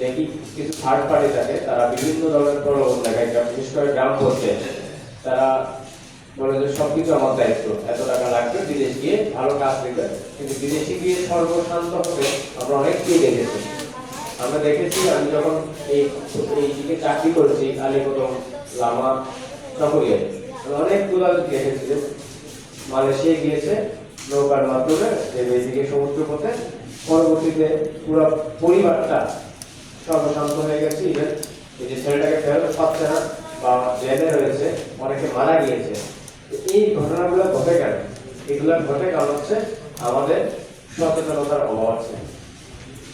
দেখি কিছু third party থাকে, তারা বিভিন্ন ধরনের প্রলোভন দেখায় বিশেষ করে গ্রাম পর্যায়ে তারা বলে যে সবকিছু আমার দায়িত্ব, এত টাকা লাগবে, বিদেশ গিয়ে ভালো কাজ দিবে কিন্তু বিদেশে গিয়ে সর্বশান্ত হবে, আমরা অনেককেই দেখেছি। আমরা দেখেছি, আমি যখন এই এই দিকে চাকরি করেছি আলিকদম লামা আমি অনেকগুলো দেখেছি যে মালয়েশিয়া গিয়েছে, নৌকার মাধ্যমে, যে এদিকে সমুদ্র পথে পরবর্তীতে পুরো পরিবারটা সর্বশান্ত হয়ে গেছে ইভেন এই যে ছেলেটাকে ফেরত পাচ্ছে না, বা জেলে রয়েছে, অনেকে মারা গিয়েছে। এই ঘটনাগুলো ঘটে কেন? এগুলো ঘটে কারণ হচ্ছে আমাদের সচেতনতার অভাব আছে।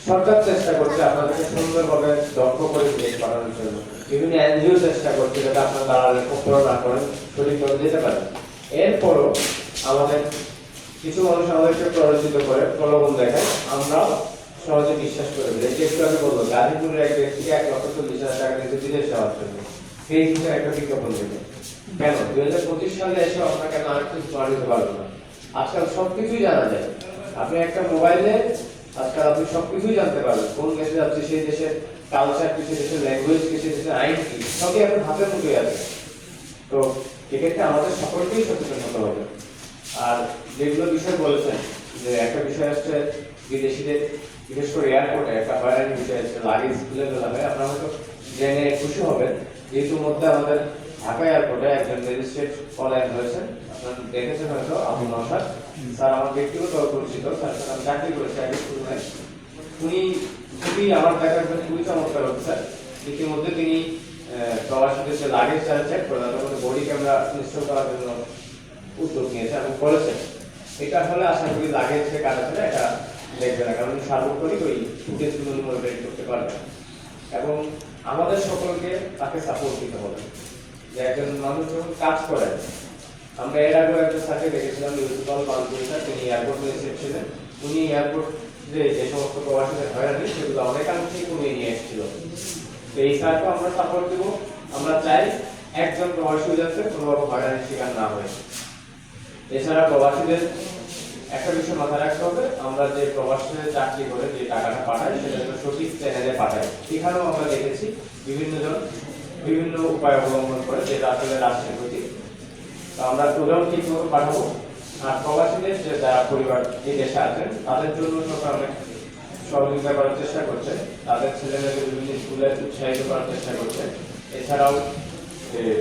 সরকার চেষ্টা করছে আপনাদেরকে সুন্দরভাবে দক্ষ করে বিদেশ পাঠানোর জন্য। বিভিন্ন এনজিও চেষ্টা করছে যাতে আপনার দালালের কখনো না করেন সঠিকভাবে যেতে পারেন। এরপরও আমাদের কিছু মানুষ আমাদেরকে প্ররোচিত করে প্রলোভন দেখায়। আমরা সহজে বিশ্বাস করে ফেলি। যে একটু আগে বলল গাজীপুরের এক ব্যক্তিকে এক লক্ষ চল্লিশ হাজার টাকা দিতে বিদেশ যাওয়ার জন্য। ফেসবুকে একটা বিজ্ঞাপন দিল কেন? দুই হাজার পঁচিশ সালে এসে আপনাকে না একটু স্মার্ট দিতে পারব না। আজকাল সবকিছুই জানা যায়। আপনি একটা মোবাইলে আজকাল আপনি সবকিছুই জানতে পারবেন। কোন দেশে যাচ্ছে সেই দেশের কালচার কি, সেই দেশের ল্যাঙ্গুয়েজ কি, সেই দেশের আইন কি, সবই আপনার হাতের মুখে আছে। তো এক্ষেত্রে আমাদের সকলকেই সচেতন হতে হবে। আর যেগুলো বিষয় বলেছেন, যে একটা বিষয় হচ্ছে বিদেশিদের, বিশেষ করে এয়ারপোর্টে একটা হয়রানি বিষয় আছে লাগেজ খুলে ফেলা হয়। আপনারা হয়তো জেনে খুশি হবেন, যেহেতু মধ্যে আমাদের ঢাকা এয়ারপোর্টে একজন ম্যাজিস্ট্রেট পলায়ন হয়েছেন আপনারা দেখেছেন হয়তো আবু নসাদ স্যার আমার ব্যক্তিগত পরিচিত তার সাথে আমি চাকরি করেছি, আগে স্কুলে উনি খুবই আমার দেখার জন্য খুবই চমৎকার অফিসার ইতিমধ্যে তিনি প্রবাসীদের যে লাগেজ যারা চেক করে তাদের বডি ক্যামেরা ইনস্টল করার জন্য উদ্যোগ নিয়েছে এবং করেছেন এটা হলে আশা করি লাগেজ যে কাজ আছে এটা দেখবে না কারণ সার্বক্ষণিক ওই ফুটেজগুলো মনিটরিং করতে পারবে। এবং আমাদের সকলকে তাকে সাপোর্ট দিতে হবে। যে একজন মানুষ যখন কাজ করে, আমরা এর আগে একজন স্যারকে দেখেছিলাম ইউসুফাল পালপুরি স্যার তিনি এয়ারপোর্টে এসেছিলেন উনি এয়ারপোর্ট যে যে সমস্ত প্রবাসীদের হয়রানি, সেগুলো অনেকাংশেই কমিয়ে নিয়ে এসেছিল। তো এই স্যারকে আমরা সাপোর্ট দিব। আমরা চাই একজন প্রবাসী যাতে কোনোভাবে হয়রানির শিকার না হয়। এছাড়া প্রবাসীদের একটা বিষয় মাথায় রাখতে হবে, আমরা যে প্রবাসীদের চাকরি করে যে টাকাটা পাঠাই, সেটা যেন সঠিক চ্যানেলে পাঠাই। এখানেও আমরা দেখেছি বিভিন্ন জন বিভিন্ন উপায় অবলম্বন করে যেটা আসলে রাষ্ট্রের প্রতি আমরা প্রোগ্রাম ঠিকভাবে পাঠাবো? আর প্রবাসীদের যে যারা পরিবার এই দেশে আছেন, তাদের জন্য সরকার অনেক সহযোগিতা করার চেষ্টা করছে। তাদের ছেলেমেয়েদের বিভিন্ন স্কুলে উৎসাহিত করার চেষ্টা করছে। এছাড়াও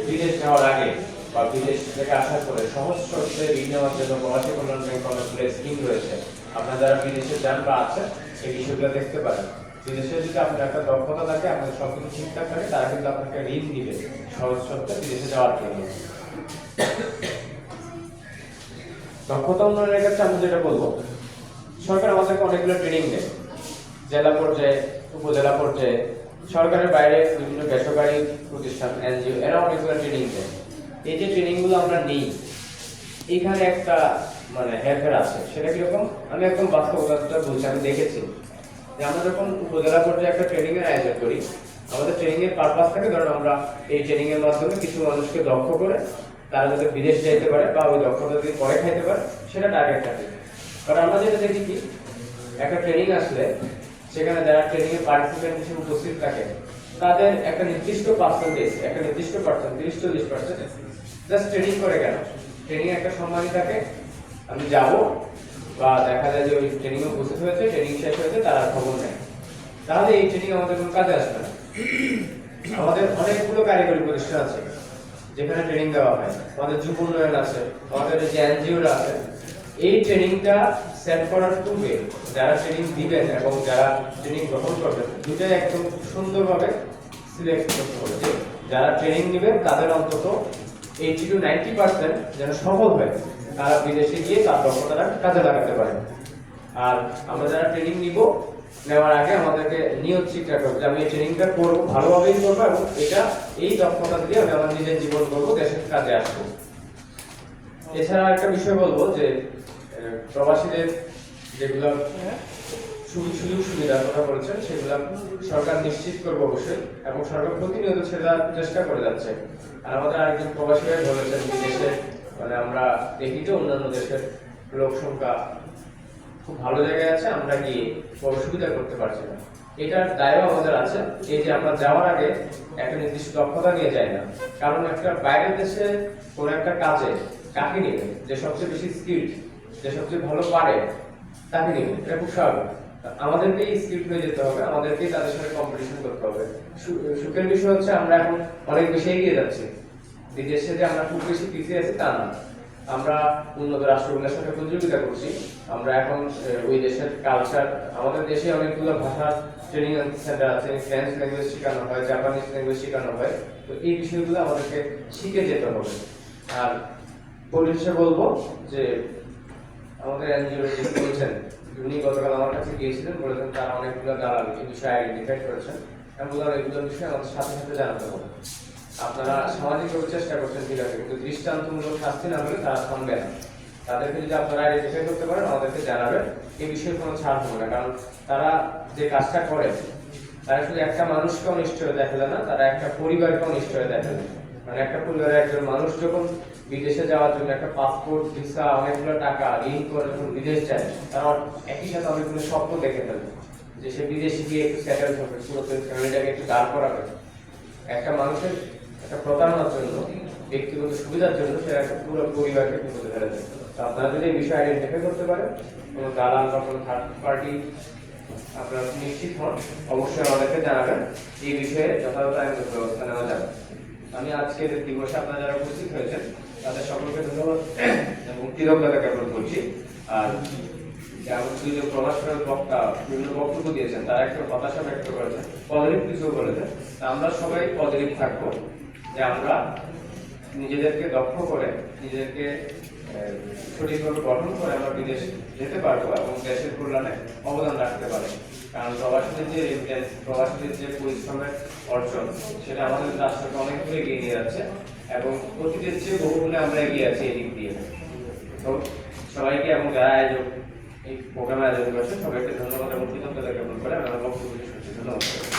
বিদেশ যাওয়ার আগে বা বিদেশ থেকে আসার পরে সহজ শর্তে ঋণ নেওয়ার জন্য প্রবাসী কল্যাণ ব্যাংক অনেকগুলো স্কিম রয়েছে। আপনারা যারা বিদেশে যান বা আছেন, এই বিষয়গুলো দেখতে পারেন। বিদেশে যদি আপনার একটা দক্ষতা থাকে, আপনার সব কিছু ঠিকঠাক থাকে, তারা কিন্তু আপনাকে ঋণ দিবে সহজ শর্তে বিদেশে যাওয়ার জন্য। দক্ষতা উন্নয়নের ক্ষেত্রে আমি যেটা বলব, সরকার আমাদেরকে অনেকগুলো ট্রেনিং দেয়। জেলা পর্যায়ে, উপজেলা পর্যায়ে, সরকারের বাইরে বিভিন্ন বেসরকারি প্রতিষ্ঠান, এনজিও, এরা অনেকগুলো ট্রেনিং দেয়। এই যে ট্রেনিংগুলো আমরা নিই, এখানে একটা মানে হেরফের আছে, সেটা কীরকম? আমি একদম বাস্তবতা বলছি, আমি দেখেছি। যে আমরা যখন উপজেলা পর্যায়ে একটা ট্রেনিং এর আয়োজন করি, আমাদের ট্রেনিং এর পারপাস থাকে, ধরুন আমরা এই ট্রেনিং এর মাধ্যমে কিছু মানুষকে দক্ষ করে, তারা যাতে বিদেশ যেতে পারে বা ওই দক্ষতা যদি পরে খাইতে পারে, সেটা টার্গেট থাকে। কারণ আমরা যেটা দেখি কি, একটা ট্রেনিং আসলে, সেখানে যারা ট্রেনিং এর পার্টিসিপেন্ট হিসেবে উপস্থিত থাকে, তাদের একটা নির্দিষ্ট পার্সেন্টেজ একটা নির্দিষ্ট পার্সেন্ট তিরিশ, চল্লিশ পার্সেন্ট জাস্ট ট্রেনিং করে কেন ট্রেনিং একটা সম্মানই থাকে, আমি যাব, বা দেখা যায় যে ওই ট্রেনিং এ উপস্থিত হয়েছে ট্রেনিং শেষ হয়েছে, তারা খবর নেয়। তাহলে এই ট্রেনিং আমাদের কোনো কাজে আসবে না। আমাদের অনেকগুলো কারিগরি প্রতিষ্ঠান আছে, যেখানে ট্রেনিং দেওয়া হয়। আমাদের যুব উন্নয়ন আছে, আমাদের যে এনজিওরা আছে, এই ট্রেনিংটা সেট করার পূর্বে যারা ট্রেনিং দিবেন এবং যারা ট্রেনিং গ্রহণ করবেন দুটাই একদম সুন্দরভাবে সিলেক্ট করতে হবে। যারা ট্রেনিং নেবেন, তাদের অন্তত এইটি টু নাইনটি পার্সেন্ট যেন সফল হয়, তারা বিদেশে গিয়ে তার দক্ষতাটা কাজে লাগাতে পারে আর আমরা যারা ট্রেনিং নিব, নেওয়ার আগে আমাদেরকে নিয়ত ঠিক রাখতে যে আমি এই ট্রেনিংটা করব, ভালোভাবেই করব এবং এটা, এই দক্ষতা দিয়ে আমি আমার নিজের জীবন করব, দেশের কাজে আসব। এছাড়া একটা বিষয় বলব যে প্রবাসীদের যেগুলো সুযোগ সুবিধার কথা বলেছেন, সেগুলো সরকার নিশ্চিত করবে অবশ্যই এবং সরকার প্রতিনিয়ত সেটা চেষ্টা করে যাচ্ছে। আর আমাদের আরেকজন প্রবাসী ভাই বলেছেন বিদেশে মানে আমরা দেখি যে অন্যান্য দেশের লোক সংখ্যা খুব ভালো জায়গায় আছে, আমরা গিয়ে বড় সুবিধা করতে পারছি না। এটার দায়ও আমাদের আছে, এই যে আমরা যাওয়ার আগে একটা নির্দিষ্ট দক্ষতা নিয়ে যাই না। কারণ একটা বাইরের দেশে কোন একটা কাজে কাকে নিবে? যে সবচেয়ে বেশি স্কিল যে সবচেয়ে ভালো পারে, তাকে নিবে। এটা খুব স্বাভাবিক। আমাদেরকেই স্কিল হয়ে যেতে হবে, আমাদেরকেই তাদের সাথে কম্পিটিশন করতে হবে। সুখের বিষয় হচ্ছে আমরা এখন অনেক বেশি এগিয়ে যাচ্ছি। বিদেশে যে আমরা খুব বেশি পিছিয়ে আছি তা না। আমরা উন্নত রাষ্ট্রগুলোর সাথে প্রতিযোগিতা করছি। আমরা এখন ওই দেশের কালচার আমাদের দেশে অনেকগুলো ভাষার ট্রেনিং সেন্টার আছে ফ্রেঞ্চ ল্যাঙ্গুয়েজ শেখানো হয় জাপানিজ ল্যাঙ্গুয়েজ শেখানো হয়। তো এই বিষয়গুলো আমাদেরকে শিখে যেতে হবে। আর পরিশেষে বলব যে আমাদের এনজিও বলছেন উনি গতকাল আমার কাছে গিয়েছিলেন, বলেছেন তারা অনেকগুলো দালাল এই বিষয়ে আইডেন্টিফাই করেছেন। আমি বললাম, এগুলো বিষয়ে আমাদের সাথে সাথে জানাতে হবে। আপনারা সামাজিকভাবে চেষ্টা করছেন ঠিক আছে, কিন্তু দৃষ্টান্তমূলক শাস্তি না হলে তারা থামবে না। তাদেরকে যদি আপনারা আইডেন্টিফাই করতে পারেন, আমাদেরকে জানাবেন। এই বিষয়ে কোনো ছাড় হবে না, কারণ তারা যে কাজটা করে তারা শুধু একটা মানুষকে অনিষ্ট হয়ে দেখালে না, তারা একটা পরিবারকে অনিষ্ট হয়ে দেখালে মানে একটা পরিবারের একজন মানুষ যখন বিদেশে যাওয়ার জন্য একটা পাসপোর্ট ভিসা অনেকগুলো টাকা ঋণ করে যখন বিদেশ যায়, তারা একই সাথে অনেকগুলো স্বপ্ন দেখে ফেলে যে সে বিদেশে গিয়ে একটু সেটেল হবে পুরো ফ্যামিলিটাকে একটু দাঁড় করাবে। একটা মানুষের, একটা প্রতারণার জন্য, ব্যক্তিগত সুবিধার জন্য সে একটা পুরো পরিবারকে বিপদে ফেলে দেয় তো আপনারা যদি এই বিষয়ে আইডেন্টিফাই করতে পারেন, কোনো দালাল বা কোনো থার্ড পার্টি আপনারা নিশ্চিত হন, অবশ্যই আমাদেরকে জানাবেন। এই বিষয়ে যথাযথ আইনগত ব্যবস্থা নেওয়া যাবে। আমি আজকের দিবসে আপনারা যারা উপস্থিত হয়েছেন, তাদের সকলকে ধন্যবাদ এবং কৃতজ্ঞতা জ্ঞাপন করছি। আর যেমন যে ফেরত বক্তা, বিভিন্ন বক্তব্য দিয়েছেন, তারা একটা হতাশা ব্যক্ত করেছেন পজিটিভ কিছু বলেছেন। আমরা সবাই পজিটিভ থাকব। যে আমরা নিজেদেরকে দক্ষ করে, নিজেদেরকে সঠিকভাবে গঠন করে আমরা বিদেশ যেতে পারব এবং দেশের কল্যাণে অবদান রাখতে পারি। কারণ প্রবাসীদের যে ইন্টেন্স প্রবাসীদের যে পরিশ্রমের অর্জন, সেটা আমাদের রাষ্ট্রকে অনেক দূরে এগিয়ে নিয়ে যাচ্ছে এবং প্রতিদের চেয়ে বহুগুণে আমরা এগিয়ে আছি এই দিক দিয়ে। তো সবাইকে এবং যারা আয়োজক এই প্রোগ্রামে আয়োজন করছে সবাইকে ধন্যবাদ এবং কৃতজ্ঞতা জ্ঞাপন করে আমরা লক্ষ্য ধন্যবাদ।